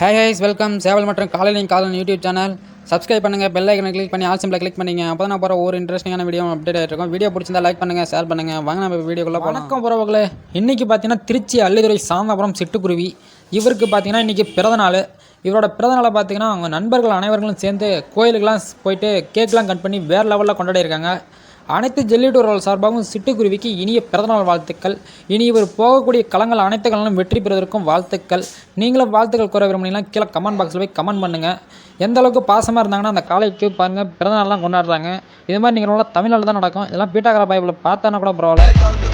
Hey has welcome சேவல் மற்றும் காலனி காலன் யூடியூப் சேனல் சப்ஸ்கிரைப் பண்ணுங்கள் பெல் ஐக்கனை கிளிக் பண்ணி ஆல் சிம்பிளை கிளிக் பண்ணிங்க. அப்போ தான் நான் போகிற ஒரு இன்ட்ரெஸ்டிங்கான வீடியோ அப்டேட் ஆகிருக்கும் இருக்கும் வீடியோ பிடிச்சிருந்தா லைக் பண்ணுங்கள் ஷேர் பண்ணுங்கள் வாங்க நம்ம வீடியோக்குள்ளே வணக்கம் போகிறவங்களே இன்றைக்கி பார்த்தீங்கன்னா திருச்சி அள்ளிதுறை சாந்தாபுரம் சிட்டுக்குருவி. இவருக்கு பார்த்தீங்கன்னா இன்றைக்கி பிறந்த நாள் இவரோட பிறந்தநாளை பார்த்தீங்கன்னா அவங்க நண்பர்கள் அனைவர்களும் சேர்ந்து கோயிலுக்கெல்லாம் போயிட்டு கேக்லாம் கட் பண்ணி வேறு லெவலில் கொண்டாடி இருக்காங்க அனைத்து ஜல்லிக்கட்டு சார்பாகவும் சிட்டுக்குருவிக்கு இனிய பிறந்தநாள் வாழ்த்துக்கள். இனி இவர் போகக்கூடிய களங்கள் அனைத்து களங்களும் வெற்றி பெறுவதற்கும் வாழ்த்துக்கள். நீங்களும் வாழ்த்துக்கள் கூற விரும்பினீங்கன்னா கீழே கமெண்ட் பாக்ஸில் போய் கமெண்ட் பண்ணுங்கள் எந்த அளவுக்கு பாசமாக இருந்தாங்கன்னா அந்த காலேஜ் பாருங்கள் பிறந்தநாள்லாம் கொண்டாடுறாங்க. இது மாதிரி நீங்கள் நல்லா தமிழ்நாடு தான் நடக்கும். இதெல்லாம் பீட்டாகர பைபிளில் பார்த்தானா கூட பரவாயில்ல.